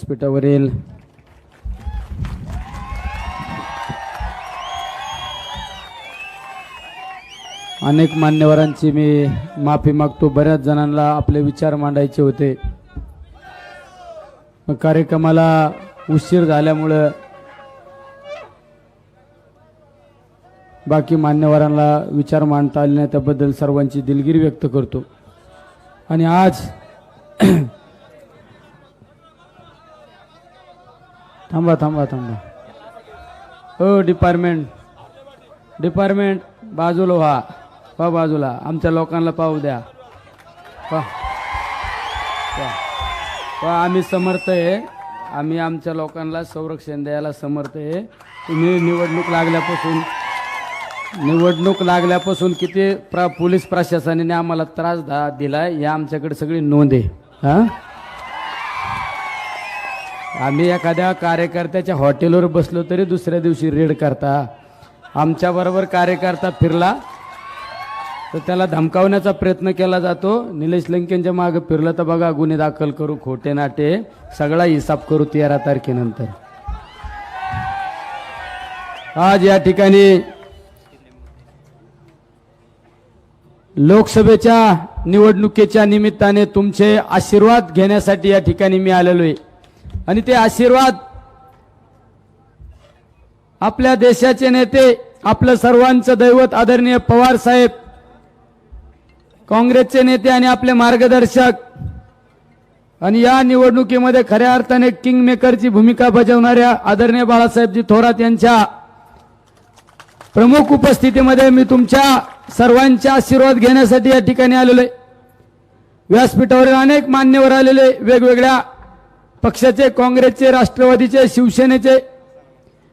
व्यासपीठावरील अनेक मान्यवरांची मी माफी मागतो. बऱ्याच जणांना आपले विचार मांडायचे होते. पण कार्यक्रमाला उशीर झाल्यामुळं बाकी मान्यवरांना विचार मांडता आले नाही त्याबद्दल सर्वांची दिलगिरी व्यक्त करतो. आणि आज थांबा थांबा थांबा. हो डिपार्टमेंट डिपार्टमेंट बाजूला व्हा. पा बाजूला. आमच्या लोकांना पाहू द्या. पहा. पहा. पहा, आम्ही समर्थ आहे. आम्ही आमच्या लोकांना संरक्षण द्यायला समर्थ आहे. तुम्ही निवडणूक लागल्यापासून निवडणूक लागल्यापासून किती प्र पोलीस प्रशासनाने आम्हाला त्रास दा आहे या आमच्याकडे सगळी नोंद आहे. हां? आम्ही एखाद्या कार्यकर्त्याच्या हॉटेलवर बसलो तरी दुसऱ्या दिवशी रेड करता. आमच्याबरोबर कार्यकर्ता फिरला. तर त्याला धमकावण्याचा प्रयत्न केला जातो. निलेश लंकेंच्या मागे फिरलं तर बघा गुन्हे दाखल करू खोटे नाटे सगळा हिसाब करू तेरा तारखेनंतर. आज या ठिकाणी लोकसभेच्या निवडणुकीच्या निमित्ताने तुमचे आशीर्वाद घेण्यासाठी या ठिकाणी मी आलेलो आहे. आणि ते आशीर्वाद आपल्या देशाचे नेते आपलं सर्वांचं दैवत आदरणीय पवार साहेब काँग्रेसचे नेते आणि आपले मार्गदर्शक. आणि या निवडणुकीमध्ये खऱ्या अर्थाने किंग मेकरची भूमिका बजावणाऱ्या आदरणीय बाळासाहेबजी थोरात यांच्या प्रमुख उपस्थितीमध्ये मी तुमच्या सर्वांचे आशीर्वाद घेण्यासाठी या ठिकाणी आलेलो आहे. व्यासपीठावरील अनेक मान्यवर आलेले वेगवेगळ्या पक्षाचे काँग्रेसचे राष्ट्रवादीचे शिवसेनेचे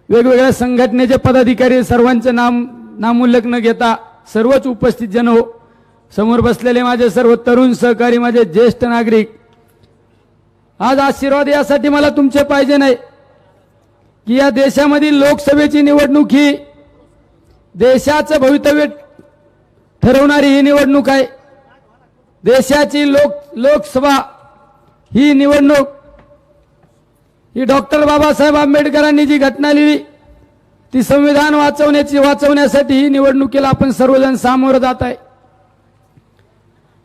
वेगवेगळ्या संघटनेचे पदाधिकारी सर्वांचे नाम नामोल्लेख न घेता सर्वच उपस्थित जन हो. समोर बसलेले माझे सर्व तरुण सहकारी माझे ज्येष्ठ नागरिक. आज आशीर्वाद यासाठी मला तुमचे पाहिजे नाही. की या देशामधील लोकसभेची निवडणूक ही देशाचं भवितव्य ठरवणारी ही निवडणूक आहे. देशाची लोक लोकसभा ही निवडणूक ही डॉक्टर बाबासाहेब आंबेडकरांनी जी घटना लिहिली ती संविधान वाचवण्याची वाचवण्यासाठी ही निवडणुकीला आपण सर्वजण सामोरं जात आहे.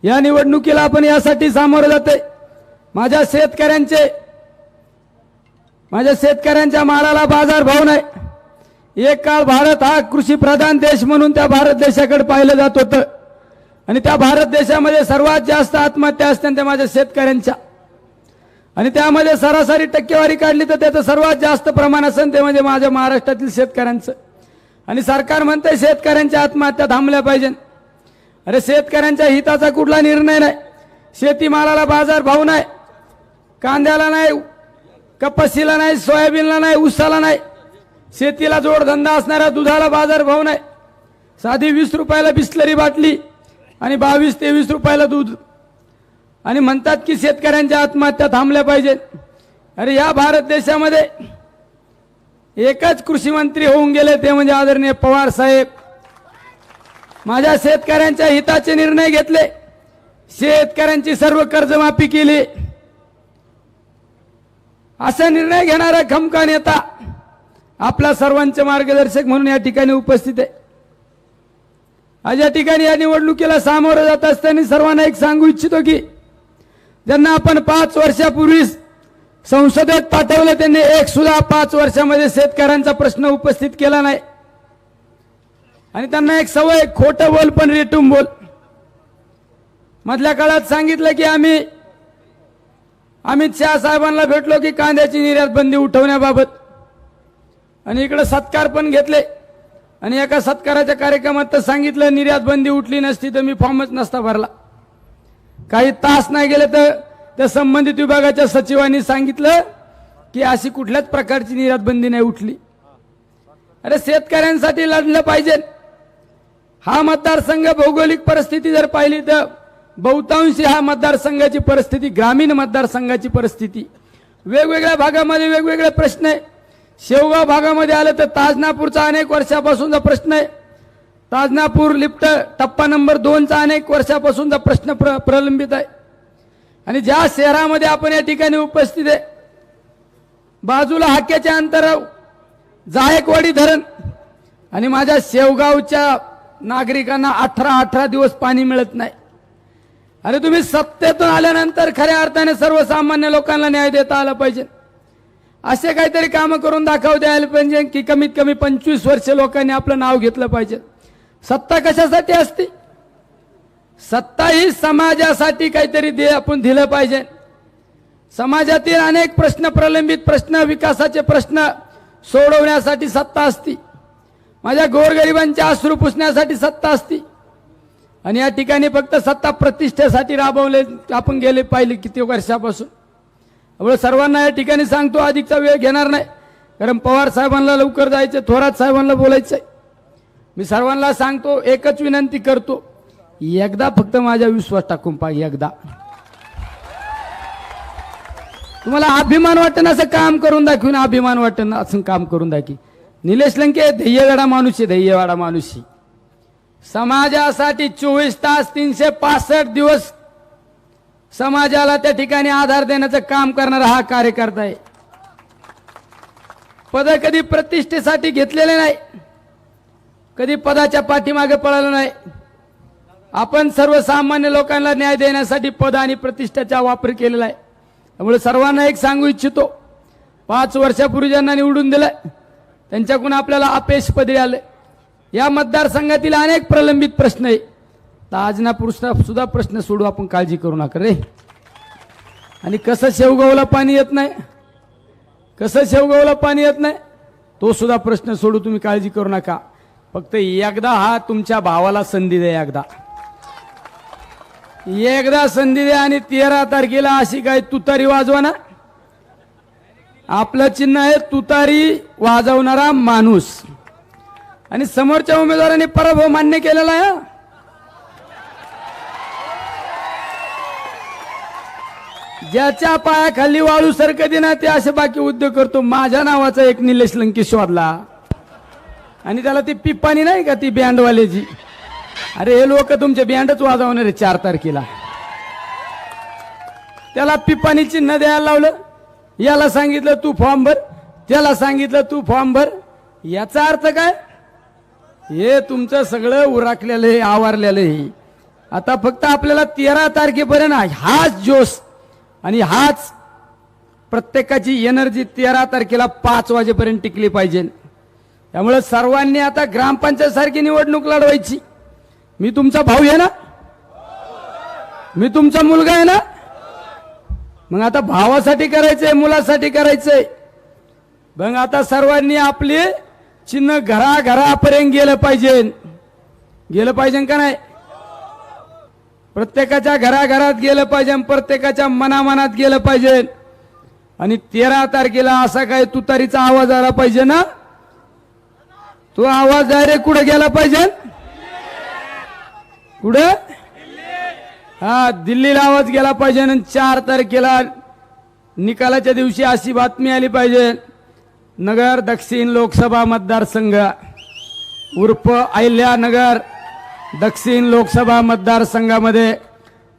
या निवडणुकीला आपण यासाठी सामोरं जात आहे. माझ्या शेतकऱ्यांचे माझ्या शेतकऱ्यांच्या मालाला बाजार भाव नाही. एक काळ भारत हा कृषी प्रधान देश म्हणून त्या भारत देशाकडे पाहिलं जात होतं. आणि त्या भारत देशामध्ये सर्वात जास्त आत्महत्या असतात त्या माझ्या शेतकऱ्यांच्या. आणि त्यामध्ये सरासरी टक्केवारी काढली तर त्याचं सर्वात जास्त प्रमाण असेल ते म्हणजे माझ्या महाराष्ट्रातील शेतकऱ्यांचं. आणि सरकार म्हणतंय शेतकऱ्यांच्या आत्महत्या थांबल्या पाहिजे अरे शेतकऱ्यांच्या हिताचा कुठला निर्णय नाही. शेतीमालाला बाजार भाव नाही. कांद्याला नाही कपाशीला नाही सोयाबीनला नाही ऊसाला नाही. शेतीला जोडधंदा असणाऱ्या दुधाला बाजार भाव नाही. साधी वीस रुपयाला बिस्लरी बाटली आणि बावीस तेवीस रुपयाला दूध. आणि म्हणतात की शेतकऱ्यांच्या आत्महत्या थांबल्या पाहिजेत. अरे या भारत देशामध्ये एकच कृषी मंत्री होऊन गेले ते म्हणजे आदरणीय पवार साहेब. माझ्या शेतकऱ्यांच्या हिताचे निर्णय घेतले. शेतकऱ्यांची सर्व कर्जमाफी केली. असा निर्णय घेणारा खमका नेता आपला सर्वांचे मार्गदर्शक म्हणून या ठिकाणी उपस्थित आहे. आज या ठिकाणी या निवडणुकीला सामोरं जात असताना सर्वांना एक सांगू इच्छितो की ज्यांना आपण पाच वर्षापूर्वीच संसदेत पाठवलं त्यांनी एक सुद्धा पाच वर्षामध्ये शेतकऱ्यांचा प्रश्न उपस्थित केला नाही. आणि त्यांना एक सवय खोटं बोल पण रेटून बोल. मधल्या काळात सांगितलं की आम्ही अमित शहा साहेबांना भेटलो की कांद्याची निर्यात बंदी उठवण्याबाबत. आणि इकडे सत्कार पण घेतले. आणि एका सत्काराच्या कार्यक्रमात तर सांगितलं निर्यात बंदी उठली नसती तर मी फॉर्मच नसता भरला. काही तास नाही गेले तर त्या संबंधित विभागाच्या सचिवांनी सांगितलं की अशी कुठल्याच प्रकारची निर्यात बंदी नाही उठली. अरे शेतकऱ्यांसाठी लढलं पाहिजे. हा मतदारसंघ भौगोलिक परिस्थिती जर पाहिली तर बहुतांशी हा मतदारसंघाची परिस्थिती ग्रामीण मतदारसंघाची परिस्थिती. वेगवेगळ्या भागामध्ये वेगवेगळे प्रश्न आहे. शेवगाव भागामध्ये आलं तर ताजनापूरचा अनेक वर्षापासूनचा प्रश्न आहे. ताजनापूर लिफ्ट टप्पा नंबर दोनचा अनेक वर्षापासूनचा प्रश्न प्र प्रलंबित आहे. आणि ज्या शहरामध्ये आपण या ठिकाणी उपस्थित आहे बाजूला हाक्याच्या अंतराव जायकवाडी धरण आणि माझ्या शेवगावच्या नागरिकांना अठरा अठरा दिवस पाणी मिळत नाही. अरे तुम्ही सत्तेतून आल्यानंतर खऱ्या अर्थाने सर्वसामान्य लोकांना न्याय देता आला पाहिजे. असे काहीतरी कामं करून दाखव द्यायला पाहिजे की कमीत कमी पंचवीस वर्ष लोकांनी आपलं नाव घेतलं पाहिजे. सत्ता कशासाठी असते? सत्ता ही समाजासाठी काहीतरी दे आपण दिलं पाहिजे. समाजातील अनेक प्रश्न प्रलंबित प्रश्न विकासाचे प्रश्न सोडवण्यासाठी सत्ता असती. माझ्या गोरगरिबांच्या अश्रू पुसण्यासाठी सत्ता असती. आणि या ठिकाणी फक्त सत्ता प्रतिष्ठेसाठी राबवले आपण गेले पाहिले किती वर्षापासून. त्यामुळे सर्वांना या ठिकाणी सांगतो अधिकचा वेळ घेणार नाही. कारण पवार साहेबांना लवकर जायचं थोरात साहेबांना बोलायचंय. मी सर्वांना सांगतो एकच विनंती करतो एकदा फक्त माझ्या विश्वास टाकून पाहिजे एकदा. तुम्हाला अभिमान वाटण असं काम करून दाखवून अभिमान वाटण असं काम करून दाखवी निलेश लंके ध्येयवाडा माणूस आहे ध्येयवाडा माणूस आहे. समाजासाठी चोवीस तास तीनशे पासष्ट दिवस समाजाला त्या ठिकाणी आधार देण्याचं काम करणारा हा कार्यकर्ता आहे. पद कधी प्रतिष्ठेसाठी घेतलेले नाही. कधी पदाच्या पाठीमागे पळालं नाही. आपण सर्वसामान्य लोकांना न्याय देण्यासाठी पद आणि प्रतिष्ठेचा वापर केलेला आहे. त्यामुळे सर्वांना एक सांगू इच्छितो. पाच वर्षापूर्वी ज्यांना निवडून दिलंय त्यांच्याकडून आपल्याला अपेश पदरी आले. या मतदारसंघातील अनेक प्रलंबित प्रश्न आहे. तर आज ना पुरुषा सुद्धा प्रश्न सोडू आपण काळजी करू नका रे. आणि कसं शेवगावला पाणी येत नाही? कसं शेवगावला पाणी येत नाही? तो सुद्धा प्रश्न सोडू तुम्ही काळजी करू नका. फक्त एकदा हा तुमच्या भावाला संधी द्या एकदा. एकदा संधी द्या आणि तेरा तारखेला अशी काय तुतारी वाजवा ना. आपलं चिन्ह आहे तुतारी वाजवणारा माणूस. आणि समोरच्या उमेदवाराने पराभव मान्य केलेला आहे ज्याच्या पायाखाली वाळू सरकती ना ते असे बाकी उद्योग करतो. माझ्या नावाचा एक निलेश लंकी शोधला आणि त्याला ती पिप्पानी नाही का ती बँडवाल्याची? अरे हे लोक तुमचे बँडच वाजवणार आहे चार तारखेला. त्याला पिप्पानी चिन्ह द्यायला लावलं. याला सांगितलं तू फॉर्म भर. त्याला सांगितलं तू फॉर्म भर. याचा अर्थ काय? हे तुमचं सगळं उराकलेलं आहे आवारलेलं आहे. आता फक्त आपल्याला तेरा तारखेपर्यंत हाच जोश आणि हाच प्रत्येकाची एनर्जी तेरा तारखेला पाच वाजेपर्यंत टिकली पाहिजे. त्यामुळे सर्वांनी आता ग्रामपंचायत सारखी निवडणूक लढवायची. मी तुमचा भाऊ आहे ना? मी तुमचा मुलगा आहे ना? मग आता भावासाठी करायचंय मुलासाठी करायचंय. मग आता सर्वांनी आपले चिन्ह घराघरापर्यंत गेलं पाहिजे. गेलं पाहिजे का नाही? प्रत्येकाच्या घराघरात गेलं पाहिजे प्रत्येकाच्या मनामनात गेलं पाहिजे. आणि तेरा तारखेला असा काय तुतारीचा आवाज आला पाहिजे ना? तो आवाज डायरेक्ट कुठे गेला पाहिजे? कुठं? हा दिल्लीला आवाज गेला पाहिजे आणि चार तारखेला निकालाच्या दिवशी अशी बातमी आली पाहिजे. नगर दक्षिण लोकसभा मतदारसंघ उर्फ अहिल्यानगर दक्षिण लोकसभा मतदारसंघामध्ये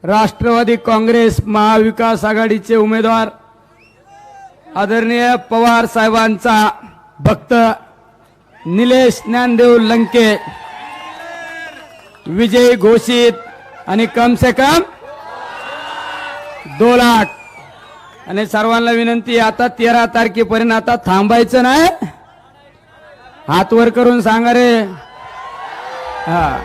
राष्ट्रवादी काँग्रेस महाविकास आघाडीचे उमेदवार आदरणीय पवार साहेबांचा भक्त निलेश ज्ञानदेव लंके विजय घोषित आणि कम से कम दो लाख. आणि सर्वांना विनंती आता तेरा तारखेपर्यंत आता थांबायचं नाही. हात वर करून सांगा रे. हा.